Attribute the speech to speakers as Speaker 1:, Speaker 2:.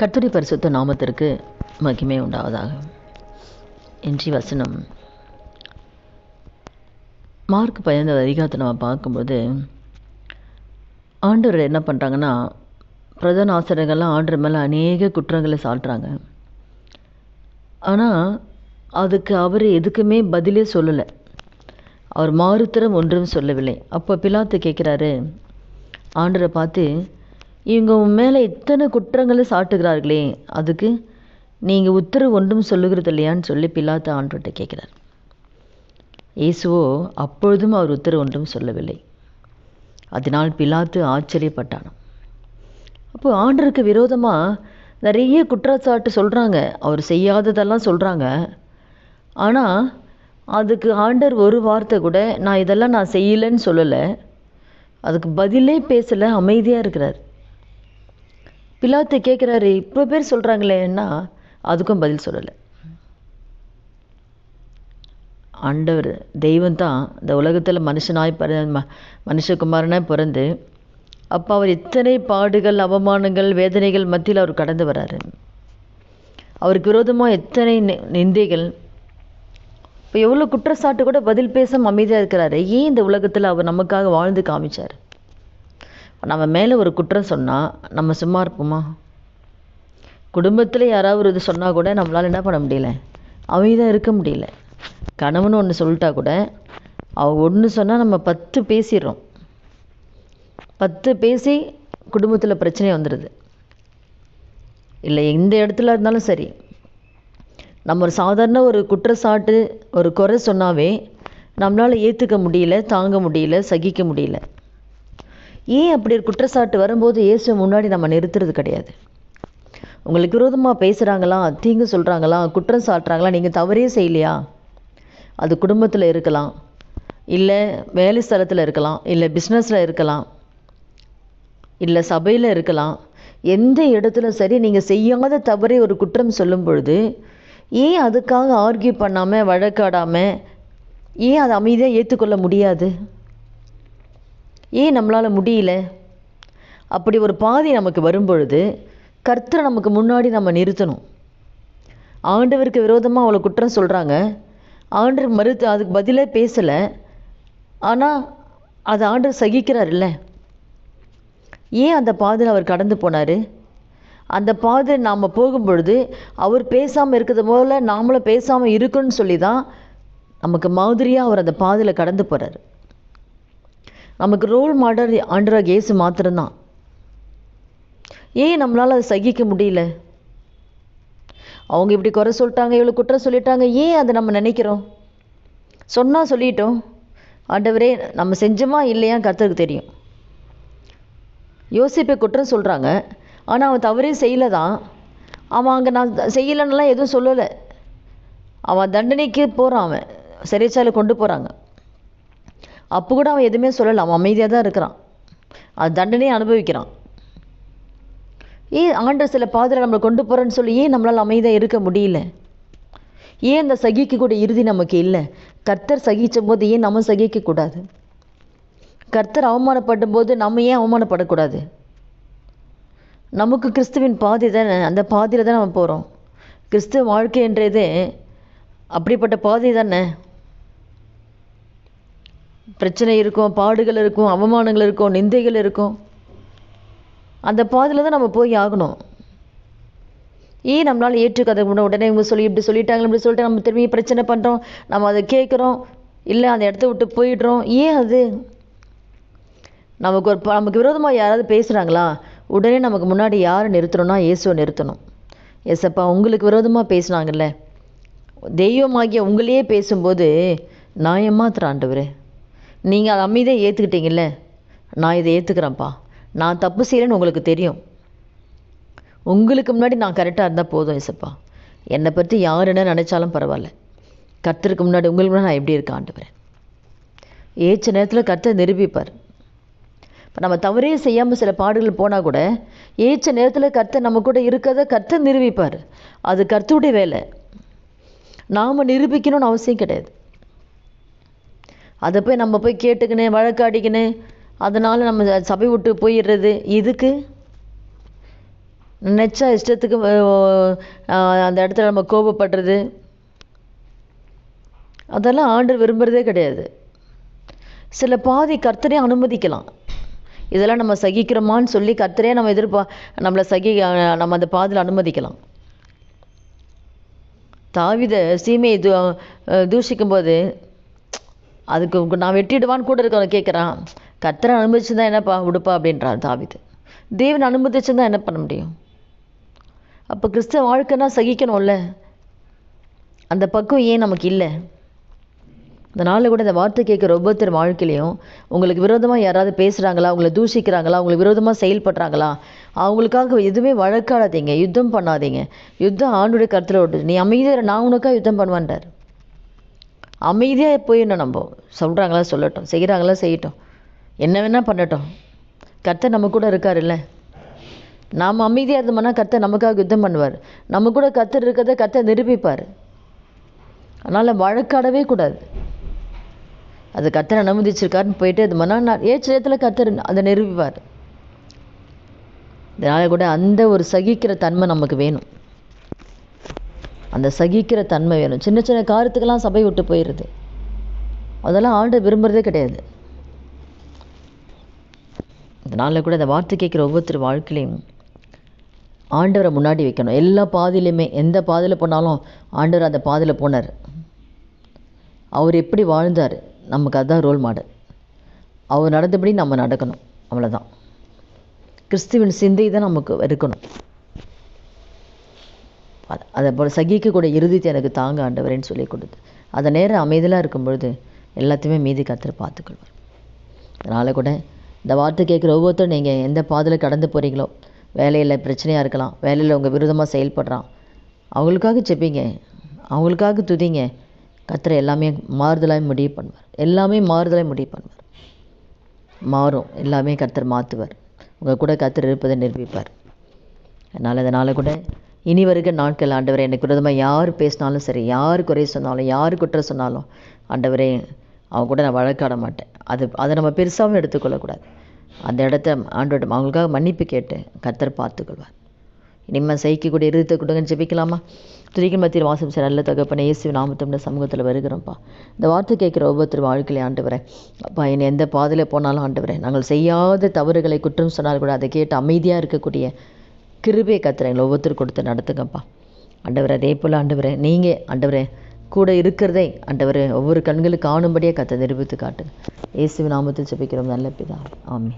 Speaker 1: கர்த்தருடைய பரிசுத்த நாமத்திற்கு மகிமை உண்டாவதாக. இன்றைய வசனம். மார்க் பயந்த அதிகாரத்தை நம்ம பார்க்கும்போது ஆண்டவர் என்ன பண்ணுறாங்கன்னா பிரதான ஆசிரியர்கள்லாம் ஆண்டர் மேலே அநேக குற்றங்களை சாட்டுறாங்க. ஆனால் அதுக்கு அவர் எதுக்குமே பதிலே சொல்லலை. அவர் மாறுத்தரம் ஒன்றும் சொல்லவில்லை. அப்போ பிலாத்து கேட்குறாரு ஆண்டரை பார்த்து இவங்க உன் மேலே இத்தனை குற்றங்களை சாட்டுகிறார்களே அதுக்கு நீங்கள் உத்தரவு ஒன்றும் சொல்லுகிறது இல்லையான்னு சொல்லி பிலாத்து ஆண்டவர்கிட்ட கேட்குறார். இயேசுவோ அப்பொழுதும் அவர் உத்தரவு ஒன்றும் சொல்லவில்லை. அதனால் பிலாத்து ஆச்சரியப்பட்டான் அப்போ ஆண்டருக்கு விரோதமாக நிறைய குற்றச்சாட்டு சொல்கிறாங்க அவர் செய்யாததெல்லாம் சொல்கிறாங்க ஆனால் அதுக்கு ஆண்டர் ஒரு வார்த்தை கூட நான் இதெல்லாம் நான் செய்யலைன்னு சொல்லலை. அதுக்கு பதிலே பேசலை அமைதியாக இருக்கிறார். பிலாத்து கேட்குறாரு இப்போ பேர் சொல்கிறாங்களேன்னா அதுக்கும் பதில் சொல்லலை. ஆண்டவர் தெய்வம் தான் இந்த உலகத்தில் மனுஷனாய் பிற ம- மனுஷகுமாரனாய் பிறந்து அப்போ அவர் இத்தனை பாடுகள் அவமானங்கள் வேதனைகள் மத்தியில் அவர் கடந்து வராரு. அவருக்கு விரோதமாக எத்தனை நி- நிந்தைகள். இப்போ எவ்வளோ குற்றச்சாட்டு கூட பதில் பேச அமைதியாக இருக்கிறாரு. ஏன் இந்த உலகத்தில் அவர் நமக்காக வாழ்ந்து காமிச்சார்? நம்ம மேலே ஒரு குற்றம் சொன்னால் நம்ம சும்மா இருப்போமா? குடும்பத்தில் யாராவது இது சொன்னால் கூட நம்மளால் என்ன பண்ண முடியல? அமைதியாக இருக்க முடியல. கணவன் ஒன்று சொல்லிட்டா கூட அவ ஒன்று சொன்னால் நம்ம பத்து பேசிடுறோம். பத்து பேசி குடும்பத்தில் பிரச்சனை வந்துடுது இல்லை எந்த இடத்துல இருந்தாலும் சரி. நம்ம ஒரு சாதாரண ஒரு குற்றச்சாட்டு ஒரு குறை சொன்னாவே நம்மளால் ஏற்றுக்க முடியல தாங்க முடியல சகிக்க முடியல. ஏன் அப்படி ஒரு குற்றச்சாட்டு வரும்போது இயேசு முன்னாடி நம்ம நிறுத்துறது கிடையாது? உங்களுக்கு விரோதமாக பேசுகிறாங்களா தீங்கு சொல்கிறாங்களா குற்றம் சாட்டுறாங்களா? நீங்கள் தவறே செய்யலையா? அது குடும்பத்தில் இருக்கலாம். இல்லை வேலை ஸ்தலத்தில் இருக்கலாம். இல்லை பிஸ்னஸில் இருக்கலாம். இல்லை சபையில் இருக்கலாம். எந்த இடத்துல சரி நீங்கள் செய்யாத தவறை ஒரு குற்றம் சொல்லும் பொழுது ஏன் அதுக்காக ஆர்கியூ பண்ணாமல் வழக்காடாமல் ஏன் அதை அமைதியாக ஏற்றுக்கொள்ள முடியாது? ஏன் நம்மளால் முடியல? அப்படி ஒரு பாதி நமக்கு வரும்பொழுது கர்த்தரை நமக்கு முன்னாடி நம்ம நிறுத்தணும். ஆண்டவருக்கு விரோதமாக அவ்வளோ குற்றம் சொல்கிறாங்க ஆண்டவர் மறுத்து அதுக்கு பதிலே பேசலை. ஆனால் அது ஆண்டவர் சகிக்கிறார் இல்லை ஏன் அந்த பாதையில் அவர் கடந்து போனார்? அந்த பாதை நாம் போகும்பொழுது அவர் பேசாமல் இருக்கிறது போல நாமளும் பேசாமல் இருக்குன்னு சொல்லி தான் நமக்கு மாதிரியாக அவர் அந்த பாதையில் கடந்து போகிறார் நமக்கு ரோல் மாடல் ஆண்டராக இயேசு மாத்திரம்தான். ஏன் நம்மளால் அதை சகிக்க முடியல? அவங்க இப்படி குறை சொல்லிட்டாங்க இவ்வளோ குற்றம் சொல்லிட்டாங்க ஏன் அதை நம்ம நினைக்கிறோம்? சொன்னால் சொல்லிட்டோம். ஆண்டவரே நம்ம செஞ்சோமா இல்லையா கர்த்தருக்கு தெரியும். யோசிப்பை குற்றம் சொல்கிறாங்க ஆனால் அவன் தவறே செய்யலை தான் அவன் அங்கே நான் செய்யலைன்னுலாம் எதுவும் சொல்லலை. அவன் தண்டனைக்கு போகிறான் அவன். சிறைச்சாலை கொண்டு போகிறாங்க அப்போ கூட அவன் எதுவுமே சொல்லலை. அவன் அமைதியாக தான் இருக்கிறான். அது தண்டனையை அனுபவிக்கிறான். ஏன் ஆண்டர் சில பாதையில் நம்மளை கொண்டு போகிறேன்னு சொல்லி ஏன் நம்மளால் அமைதியாக இருக்க முடியல? ஏன் அந்த சகிக்கக்கூடிய கூட இறுதி நமக்கு இல்லை? கர்த்தர் சகித்த போது ஏன் நம்ம சகிக்கக்கூடாது கர்த்தர் அவமானப்படும் போது நம்ம ஏன் அவமானப்படக்கூடாது? நமக்கு கிறிஸ்துவின் பாதை தானே? அந்த பாதையில் தான் நம்ம போகிறோம் கிறிஸ்துவ வாழ்க்கைன்றது அப்படிப்பட்ட பாதை தானே? பிரச்சனை இருக்கும் பாடுகள் இருக்கும் அவமானங்கள் இருக்கும் நிந்தைகள் இருக்கும். அந்த பாதையில் தான் நம்ம போய் ஆகணும். ஏன் நம்மளால் ஏற்றுக்காத உடனே உடனே இவங்க சொல்லி இப்படி சொல்லிட்டாங்க இப்படி சொல்லிட்டு நம்ம திரும்பி பிரச்சனை பண்ணுறோம் நம்ம அதை கேட்குறோம் இல்லை அந்த இடத்த விட்டு போயிடுறோம். ஏன் அது? நமக்கு ஒரு ப- நமக்கு விரோதமாக யாராவது பேசுகிறாங்களா உடனே நமக்கு முன்னாடி யாரை நிறுத்தணும்னா இயேசுவை நிறுத்தணும். எஸ்அப்பா உங்களுக்கு விரோதமாக பேசுனாங்கல்ல. தெய்வமாகிய உங்களையே பேசும்போது நான் ஏமாத்துறேன் ஆண்டவரே நீங்கள் அதை அமைதியாக ஏற்றுக்கிட்டீங்கல்ல நான் இதை ஏற்றுக்கிறேன்ப்பா நான் தப்பு செய்கிறேன்னு உங்களுக்கு தெரியும். உங்களுக்கு முன்னாடி நான் கரெக்டாக இருந்தால் போதும் இசப்பா. என்னை பற்றி யார் என்ன நினச்சாலும் பரவாயில்ல. கர்த்தருக்கு முன்னாடி உங்களுக்கு முன்னாடி நான் எப்படி இருக்கேன் ஆண்டவரே? ஏச்ச நேரத்தில் கர்த்தர் நிரூபிப்பார். இப்போ நம்ம தவறே செய்யாமல் சில பாடுகள் போனால் கூட ஏச்ச நேரத்தில் கர்த்தர் நம்ம கூட இருக்கிறத கர்த்தர் நிரூபிப்பார். அது கர்த்தருடைய வேலை. நாம் நிரூபிக்கணும்னு அவசியம் கிடையாது. அதை போய் நம்ம போய் கேட்டுக்கின்னு வழக்காடிக்கின்னு அதனால் நம்ம சபை விட்டு போயிடுறது. இதுக்கு நினச்சா இஷ்டத்துக்கு அந்த இடத்துல நம்ம கோபப்படுறது. அதெல்லாம் ஆண்டு விரும்புகிறதே கிடையாது. சில பாதி கர்த்தரே அனுமதிக்கலாம். இதெல்லாம் நம்ம சகிக்கிறோமான்னு சொல்லி கர்த்தரே நம்ம எதிர்பா நம்மளை சகி நம்ம அந்த பாதியில் அனுமதிக்கலாம். தாவித சீமையை தூ அஹ், தூஷிக்கும் போது அதுக்கு நான் வெட்டிடுவான்னு கூட இருக்கவன் கேட்குறான் கர்த்தரை அனுமதிச்சிருந்தா என்னப்பா விடுப்பா அப்படின்றான் தாவிது. தேவன் அனுமதிச்சிருந்தா என்ன பண்ண முடியும்? அப்போ கிறிஸ்தவ வாழ்க்கைன்னா சகிக்கணும்ல? அந்த பக்குவம் ஏன் நமக்கு இல்லை? அதனால் கூட இந்த வார்த்தை கேட்குற ஒவ்வொருத்தர் வாழ்க்கையிலையும் உங்களுக்கு விரோதமாக யாராவது பேசுகிறாங்களா உங்களை தூஷிக்கிறாங்களா உங்களுக்கு விரோதமாக செயல்படுறாங்களா அவங்களுக்காக எதுவுமே வழக்காடாதீங்க யுத்தம் பண்ணாதீங்க. யுத்தம் ஆண்டுடைய கருத்தில் ஓட்டு நீ அமைதியாக நான் உனக்காக யுத்தம் பண்ணுவான்றார். அமைதியாக போயிடணும் நம்ம சொல்கிறாங்களா சொல்லட்டும் செய்கிறாங்களா செய்யட்டும். என்ன வேணால் பண்ணட்டும். கர்த்தர் நம்ம கூட இருக்காருல்ல. நாம் அமைதியாக இருந்தோம்னா கர்த்தர் நமக்காக யுத்தம் பண்ணுவார். நம்ம கூட கர்த்தர் இருக்கிறத கர்த்தர் நிரூபிப்பார். அதனால் வழக்காடவே கூடாது. அது கர்த்தர் அனுமதிச்சிருக்காருன்னு போயிட்டு அது மன ஏற்ற நேரத்தில் கர்த்தர் அதை நிரூபிப்பார். இதனால் கூட அந்த ஒரு சகிக்கிற தன்மை நமக்கு வேணும். அந்த சகிக்கிற தன்மை வேணும். சின்ன சின்ன காரியத்துக்கெல்லாம் சபை விட்டு போயிடுது. அதெல்லாம் ஆண்டு விரும்புகிறதே கிடையாது. இதனால் கூட இந்த வார்த்தை கேட்குற ஒவ்வொருத்தர் வாழ்க்கையிலையும் ஆண்டவரை முன்னாடி வைக்கணும். எல்லா பாதையிலையுமே எந்த பாதையில் போனாலும் ஆண்டவர் அந்த பாதையில் போனார். அவர் எப்படி வாழ்ந்தார் நமக்கு அதுதான் ரோல் மாடல் அவர் நடந்தபடி நம்ம நடக்கணும். அவ்வளோதான் கிறிஸ்துவின் சிந்தை தான் நமக்கு இருக்கணும். அதை போல் சகிக்கக்கூடிய இறுதித்தை எனக்கு தாங்க ஆண்டவரேன்னு சொல்லி கொடுத்து அதை நேரம் அமைதியாக இருக்கும் பொழுது எல்லாத்தையுமே மீதி கத்தர் பார்த்துக்கொள்வார். அதனால் கூட இந்த வார்த்தை கேட்குற ஒவ்வொருத்தரும் நீங்கள் எந்த பாதையில் கடந்து போகிறீங்களோ வேலையில் பிரச்சனையாக இருக்கலாம் வேலையில் உங்கள் விரோதமாக செயல்படுறான் அவங்களுக்காக செப்பீங்க அவங்களுக்காக துதிங்க கத்தர் எல்லாமே மாறுதலாக முடிவு பண்ணுவார். எல்லாமே மாறுதலாக முடிவு பண்ணுவார். மாறும் எல்லாமே கத்தர் மாற்றுவார் உங்கள் கூட கத்தர் இருப்பதை நிரூபிப்பார். அதனால் அதனால் கூட இனி வருகிற நாட்கள் ஆண்டவரே எனக்கு விரோதமாக யார் பேசினாலும் சரி யார் குறை சொன்னாலும் யார் குற்றம் சொன்னாலும் ஆண்டவரே அவங்க கூட நான் வழக்காட மாட்டேன். அது அதை நம்ம பெருசாகவும் எடுத்துக்கொள்ளக்கூடாது. அந்த இடத்த ஆண்டோட அவங்களுக்காக மன்னிப்பு கேட்டு கத்தர் பார்த்துக்கொள்வார். இனிமேல் சகிக்கக்கூடிய இருதத்தை கொடுங்கன்னு ஜெபிக்கலாமா? துதிக்கும் மத்தியில் வாசம் சார் நல்ல தகப்பன இயேசு நாமத்தோட சமூகத்தில் வருகிறோம்ப்பா. இந்த வார்த்தை கேட்குற ஒவ்வொருத்தர் வாழ்க்கையில ஆண்டவரே அப்பா என்னை எந்த பாதையில் போனாலும் ஆண்டவரே நாங்கள் செய்யாத தவறுகளை குற்றம் சொன்னால் கூட அதை கேட்டு அமைதியாக இருக்கக்கூடிய கிருபை கத்துற எங்களை ஒவ்வொருத்தர் கொடுத்து நடத்துங்கப்பா. ஆண்டவர் அதே போல் ஆண்டவரே நீங்கள் ஆண்டவரே கூட இருக்கிறதே ஆண்டவர் ஒவ்வொரு கண்களுக்கு காணும்படியே கத்தை நிரூபித்து காட்டுங்க. இயேசு நாமத்தில் செபிக்கிறோம் நல்ல பிதா. ஆமீன்.